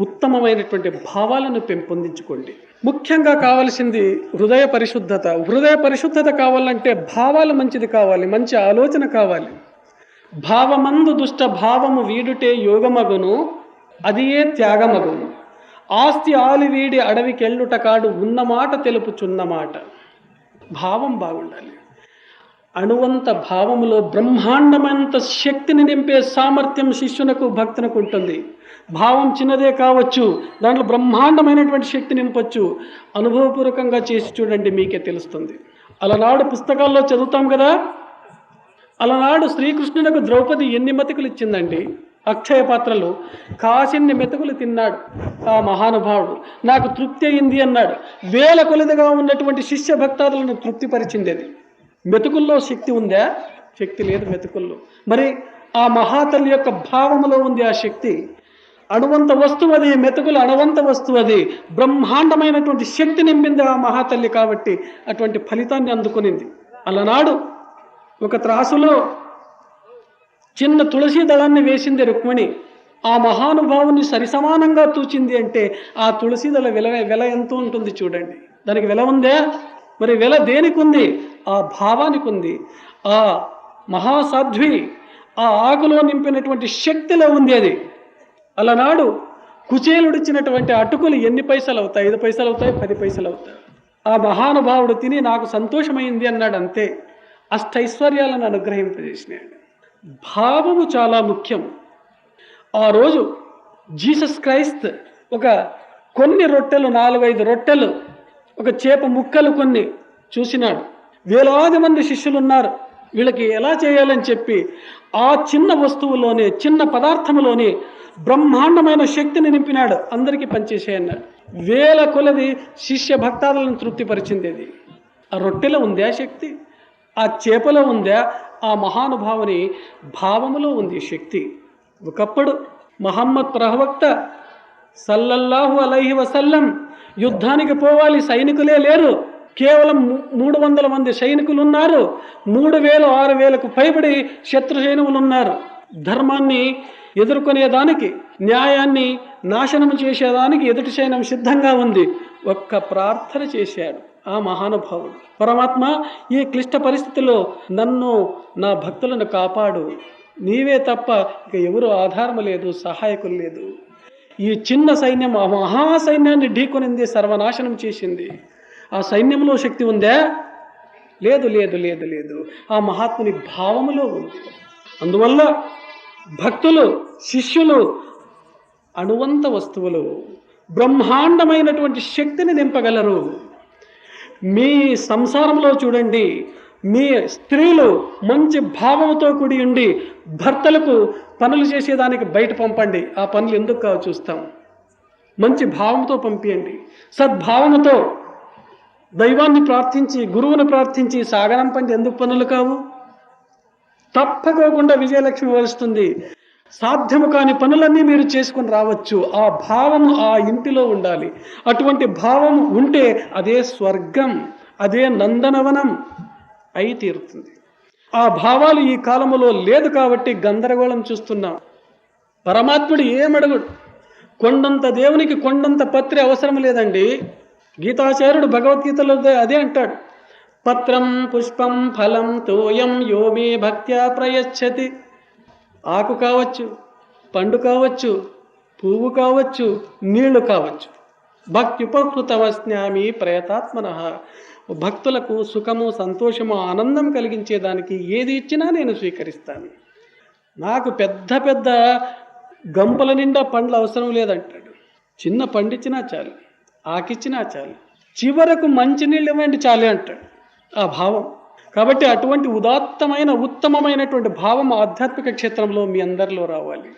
ఉత్తమమైనటువంటి భావాలను పెంపొందించుకోండి ముఖ్యంగా కావలసింది హృదయ పరిశుద్ధత. హృదయ పరిశుద్ధత కావాలంటే భావాలు మంచిది కావాలి మంచి ఆలోచన కావాలి. భావమందు దుష్ట భావము వీడుటే యోగమగును అదియే త్యాగమగును. ఆస్తి ఆలివీడి అడవికెళ్ళుట కాడు ఉన్నమాట తెలుపుచున్నమాట. భావం బాగుండాలి. అణువంత భావములో బ్రహ్మాండమంత శక్తిని నింపే సామర్థ్యం శిష్యునకు భక్తునకు ఉంటుంది. భావం చిన్నదే కావచ్చు దాంట్లో బ్రహ్మాండమైనటువంటి శక్తి నింపొచ్చు. అనుభవపూర్వకంగా చేసి చూడండి మీకే తెలుస్తుంది. అలనాడు పుస్తకాల్లో చదువుతాం కదా? అలనాడు శ్రీకృష్ణునకు ద్రౌపది ఎన్ని మెతుకులు ఇచ్చిందండి? అక్షయ పాత్రలు. కాసిన్ని మెతుకులు తిన్నాడు. ఆ మహానుభావుడు. నాకు తృప్తి అయింది అన్నాడు. వేల కొలదిగా ఉన్నటువంటి శిష్య భక్తాదులను తృప్తిపరిచింది అది. మెతుకుల్లో శక్తి ఉందా? శక్తి లేదు మెతుకుల్లో. మరి ఆ మహాతల్లి యొక్క భావములో ఉంది ఆ శక్తి. అణువంత వస్తువు అది మెతుకులు అణువంత వస్తువు అది. బ్రహ్మాండమైనటువంటి శక్తి నింపింది ఆ మహాతల్లి కాబట్టి అటువంటి ఫలితాన్ని అందుకునింది. అలనాడు ఒక త్రాసులో చిన్న తులసి దళాన్ని వేసింది రుక్మిణి. ఆ మహానుభావుని సరిసమానంగా తూచింది అంటే ఆ తులసి దళ విల వెల ఎంత ఉంటుంది చూడండి. దానికి వెల ఉందే? మరి వెల దేనికి ఉంది ఆ భావానికి ఉంది ఆ మహాసాధ్వి ఆ ఆకులో నింపినటువంటి శక్తిలో ఉంది అది. అలనాడు కుచేలుడిచ్చినటువంటి అటుకులు ఎన్ని పైసలు అవుతాయి ఐదు పైసలు అవుతాయి పది పైసలు అవుతాయి ఆ మహానుభావుడు తిని నాకు సంతోషమైంది అన్నాడు అంతే. అష్టైశ్వర్యాలను అనుగ్రహింపజేసినాడు. భావము చాలా ముఖ్యం. ఆ రోజు జీసస్ క్రైస్త్ ఒక కొన్ని రొట్టెలు నాలుగైదు రొట్టెలు ఒక చేప ముక్కలు కొన్ని చూసినాడు. వేలాది మంది శిష్యులు ఉన్నారు వీళ్ళకి ఎలా చేయాలని చెప్పి ఆ చిన్న వస్తువులోనే చిన్న పదార్థంలోనే బ్రహ్మాండమైన శక్తిని నింపినాడు. అందరికీ పనిచేసేయన్నాడు వేల కొలది శిష్య భక్తాదులను తృప్తిపరిచింది అది ఆ రొట్టెలో ఉందా శక్తి? ఆ చేపలో ఉందా? ఆ మహానుభావుని భావములో ఉంది శక్తి. ఒకప్పుడు మహమ్మద్ ప్రవక్త సల్లల్లాహు అలైహి వసల్లం యుద్ధానికి పోవాలి సైనికులే లేరు. కేవలం మూడు వందల మంది సైనికులు ఉన్నారు మూడు వేలు ఆరు వేలకు పైబడి శత్రు సైనికులు ఉన్నారు ధర్మాన్ని ఎదుర్కొనేదానికి న్యాయాన్ని నాశనం చేసేదానికి ఎదుటి సైన్యం సిద్ధంగా ఉంది. ఒక్క ప్రార్థన చేశాడు ఆ మహానుభావుడు. పరమాత్మ ఈ క్లిష్ట పరిస్థితిలో నన్ను నా భక్తులను కాపాడు. నీవే తప్ప ఇక ఎవరు ఆధారం లేదు సహాయకులు లేదు. ఈ చిన్న సైన్యం ఆ మహాసైన్యాన్ని ఢీకొనింది సర్వనాశనం చేసింది. ఆ సైన్యంలో శక్తి ఉందా? లేదు లేదు లేదు లేదు. ఆ మహాత్ముని భావములో ఉంది. అందువల్ల భక్తులు శిష్యులు అణువంత వస్తువులు బ్రహ్మాండమైనటువంటి శక్తిని నింపగలరు మీ సంసారంలో చూడండి మీ స్త్రీలు మంచి భావంతో కూడి ఉండి భర్తలకు పనులు చేసేదానికి బయట పంపండి. ఆ పనులు ఎందుకు కావు చూస్తాం. మంచి భావంతో పంపియండి. సద్భావనతో దైవాన్ని ప్రార్థించి గురువుని ప్రార్థించి సాగనంపండి ఎందుకు పనులు కావు? తప్పకోకుండా విజయలక్ష్మి వరుస్తుంది. సాధ్యము కాని పనులన్నీ మీరు చేసుకొని రావచ్చు. ఆ భావము ఆ ఇంటిలో ఉండాలి. అటువంటి భావం ఉంటే అదే స్వర్గం అదే నందనవనం. అయి తీరుతుంది. ఆ భావాలు ఈ కాలంలో లేదు కాబట్టి గందరగోళం చూస్తున్నాం. పరమాత్ముడు ఏమడగడు? కొండంత దేవునికి కొండంత పత్రి అవసరం లేదండి. గీతాచార్యుడు భగవద్గీతలో అదే అంటాడు. పత్రం పుష్పం ఫలం తోయం యోమే భక్త్యా ప్రయచ్చతి. ఆకు కావచ్చు పండు కావచ్చు పువ్వు కావచ్చు నీళ్ళు కావచ్చు. భక్తి ఉపకృతవస్నామి ప్రయతాత్మన. భక్తులకు సుఖము సంతోషము ఆనందం కలిగించేదానికి ఏది ఇచ్చినా నేను స్వీకరిస్తాను. నాకు పెద్ద పెద్ద గంపల నిండా పండ్లు అవసరం లేదంటాడు. చిన్న పండిచ్చినా చాలు ఆకిచ్చినా చాలు చివరకు మంచినీళ్ళు ఇవ్వండి చాలే అంటాడు ఆ భావం. కాబట్టి అటువంటి ఉదాత్తమైన ఉత్తమమైనటువంటి భావం ఆధ్యాత్మిక క్షేత్రంలో మీ అందరిలో రావాలి.